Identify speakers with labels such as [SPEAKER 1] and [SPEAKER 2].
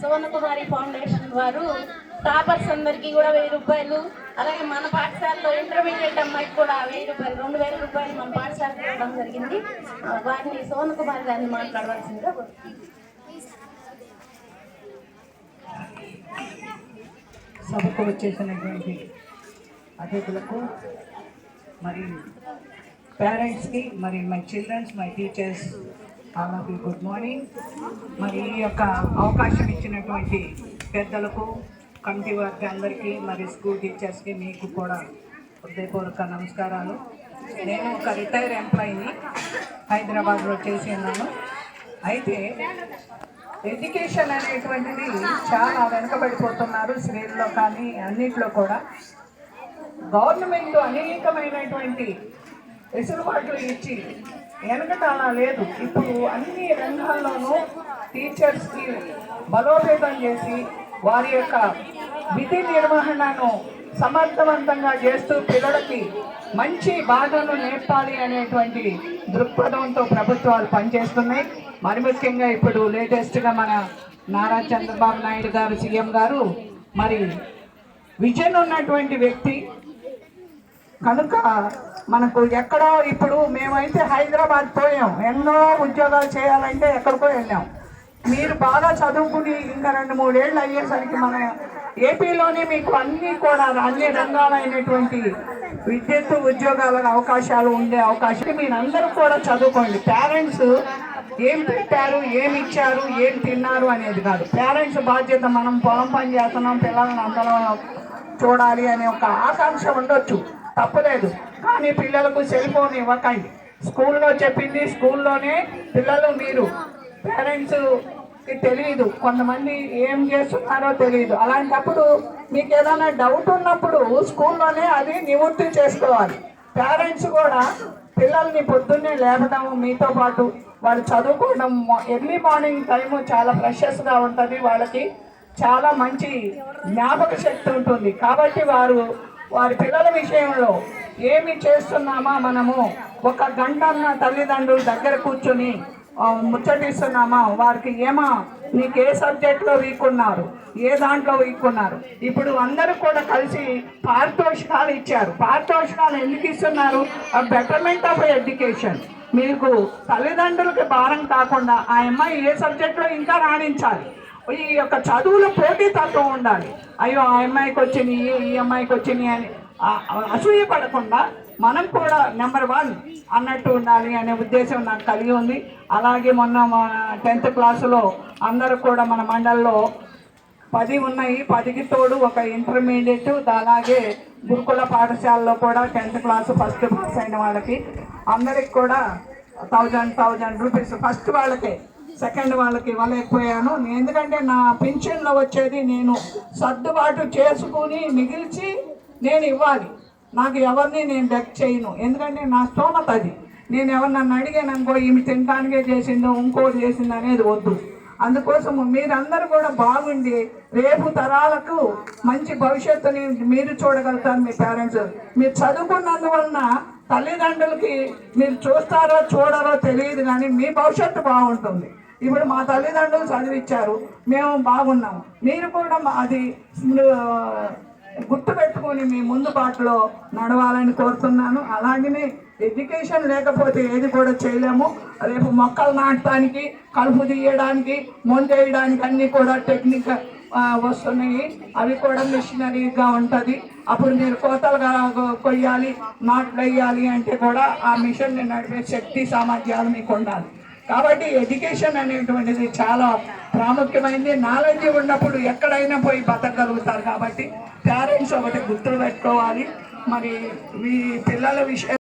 [SPEAKER 1] సువర్ణ కుమారి foundation వారు toppers అందరికీ కూడా వెయ్యి రూపాయలు. అలాగే మన పాఠశాలలో ఇంటర్మీడియట్ అమ్మాయికి కూడా వెయ్యి రూపాయలు రెండు వేల రూపాయలు మన పాఠశాలకు ఇవ్వడం జరిగింది. వారిని సువర్ణ కుమారి గారిని మాట్లాడవలసిందిగా
[SPEAKER 2] సభకు వచ్చేసినటువంటి అతిథులకు మరి పేరెంట్స్కి మరి my children my teachers all of good morning మరి ఈ యొక్క అవకాశం ఇచ్చినటువంటి పెద్దలకు కమిటీ వారికి అందరికీ మరి స్కూల్ టీచర్స్కి మీకు కూడా హృదయపూర్వక నమస్కారాలు. నేను ఒక రిటైర్ ఎంప్లాయీని హైదరాబాద్లో చేసి ఉన్నాను. అయితే ఎడ్యుకేషన్ అనేటువంటిది చాలా వెనుకబడిపోతున్నారు స్త్రీల్లో కానీ అన్నిట్లో కూడా. గవర్నమెంట్ అనేకమైనటువంటి వెసులుబాట్లు ఇచ్చి వెనకట అలా లేదు ఇప్పుడు అన్ని రంగాల్లోనూ టీచర్స్కి బలోపేతం చేసి వారి యొక్క విధి నిర్వహణను సమర్థవంతంగా చేస్తూ పిల్లలకి మంచి బాధను నేర్పాలి అనేటువంటి దృక్పథంతో ప్రభుత్వాలు పనిచేస్తున్నాయి. మరి ముఖ్యంగా ఇప్పుడు లేటెస్ట్గా మన నారా చంద్రబాబు నాయుడు గారు సీఎం గారు మరి విజన్ ఉన్నటువంటి వ్యక్తి కనుక మనకు ఎక్కడో ఇప్పుడు మేమైతే హైదరాబాద్ పోయాం. ఎన్నో ఉద్యోగాలు చేయాలంటే ఎక్కడికో వెళ్ళాం. మీరు బాగా చదువుకుని ఇంకా రెండు మూడేళ్ళు అయ్యేసరికి మన ఏపీలోనే మీకు అన్ని కూడా అన్ని రంగాలైనటువంటి విద్యుత్ ఉద్యోగాల అవకాశాలు ఉండే అవకాశం. మీరు అందరూ కూడా చదువుకోండి. పేరెంట్స్ ఏం పెట్టారు ఏమి ఇచ్చారు ఏం తిన్నారు అనేది కాదు. పేరెంట్స్ బాధ్యత మనం పొలం పని చేస్తున్నాం పిల్లల్ని అందరం చూడాలి అనే ఒక ఆకాంక్ష ఉండొచ్చు. తప్పలేదు. కానీ పిల్లలకు సెల్ ఫోన్ ఇవ్వకండి. స్కూల్లో చెప్పింది స్కూల్లోనే పిల్లలు మీరు. పేరెంట్స్కి తెలియదు కొంతమంది ఏం చేస్తున్నారో తెలియదు అలాంటప్పుడు మీకు ఏదైనా డౌట్ ఉన్నప్పుడు స్కూల్లోనే అది నివృత్తి చేసుకోవాలి. పేరెంట్స్ కూడా పిల్లల్ని పొద్దున్నే లేపడం మీతో పాటు వాళ్ళు చదువుకోవడం ఎర్లీ మార్నింగ్ టైము చాలా ఫ్రెషెస్గా ఉంటుంది. వాళ్ళకి చాలా మంచి జ్ఞాపక శక్తి ఉంటుంది. కాబట్టి వారు వారి పిల్లల విషయంలో ఏమి చేస్తున్నామా మనము? ఒక గంట తల్లిదండ్రుల దగ్గర కూర్చొని ముచ్చటిస్తున్నామా? వారికి ఏమా? నీకు ఏ సబ్జెక్ట్లో వీక్ ఉన్నారు ఏ దాంట్లో వీక్ ఉన్నారు ఇప్పుడు అందరూ కూడా కలిసి పారితోషికాలు ఇచ్చారు. పారితోషికాలు ఎందుకు ఇస్తున్నారు? బెటర్మెంట్ ఆఫ్ ఎడ్యుకేషన్ మీకు తల్లిదండ్రులకి భారం కాకుండా ఆ అమ్మాయి ఏ సబ్జెక్ట్లో ఇంకా రాణించాలి? ఈ యొక్క చదువులో పోటీతత్వం ఉండాలి. అయ్యో ఆ అమ్మాయికి వచ్చినాయి ఈ అమ్మాయికి వచ్చినాయి అని అసూయ పడకుండా మనం కూడా నెంబర్ వన్ అన్నట్టు ఉండాలి అనే ఉద్దేశం నాకు కలిగి ఉంది. అలాగే మొన్న మా టెన్త్ క్లాసులో అందరూ కూడా మన మండల్లో పది ఉన్నాయి. పదికి తోడు ఒక ఇంటర్మీడియట్ అలాగే గురుకుల పాఠశాలలో కూడా టెన్త్ క్లాస్ ఫస్ట్ పాస్ అయిన వాళ్ళకి అందరికి కూడా థౌజండ్ థౌజండ్ రూపీస్ ఫస్ట్ వాళ్ళకే సెకండ్ వాళ్ళకి ఇవ్వలేకపోయాను. ఎందుకంటే నా పెన్షన్లో వచ్చేది నేను సర్దుబాటు చేసుకుని మిగిల్చి నేను ఇవ్వాలి. నాకు ఎవరిని నేను డెక్ చేయను. ఎందుకంటే నా స్తోమత అది. నేను ఎవరు నన్ను అడిగానుకో ఈమె తినడానికే చేసిందో ఇంకోటి చేసిందో అనేది వద్దు. అందుకోసం మీరందరూ కూడా బాగుండి రేపు తరాలకు మంచి భవిష్యత్తుని మీరు చూడగలుగుతారు మీ పేరెంట్స్. మీరు చదువుకున్నందువలన తల్లిదండ్రులకి మీరు చూస్తారో చూడరో తెలియదు కానీ మీ భవిష్యత్తు బాగుంటుంది. ఇప్పుడు మా తల్లిదండ్రులు చదివిచ్చారు. మేము బాగున్నాము మీరు కూడా అది గుర్తు పెట్టుకొని మీ ముందు బాటలో నడవాలని కోరుతున్నాను. అలాగనే ఎడ్యుకేషన్ లేకపోతే ఏది కూడా చేయలేము. రేపు మొక్కలు నాటడానికి కలుపు తీయడానికి మొందేయడానికి అన్నీ కూడా టెక్నిక్ వస్తున్నాయి. అవి కూడా మిషనరీగా ఉంటుంది. అప్పుడు మీరు కోతలుగా కొయ్యాలి నాట్లు వేయాలి అంటే కూడా ఆ మిషన్ని నడిపే శక్తి సామర్థ్యాలు మీకు ఉండాలి. కాబట్టి ఎడ్యుకేషన్ అనేటువంటిది చాలా ప్రాముఖ్యమైనది నాలెడ్జ్ ఉన్నప్పుడు ఎక్కడైనా పోయి బతకగలుగుతారు కాబట్టి పేరెంట్స్ ఒకటి గుర్తు పెట్టుకోవాలి మరి మీ పిల్లల విషయం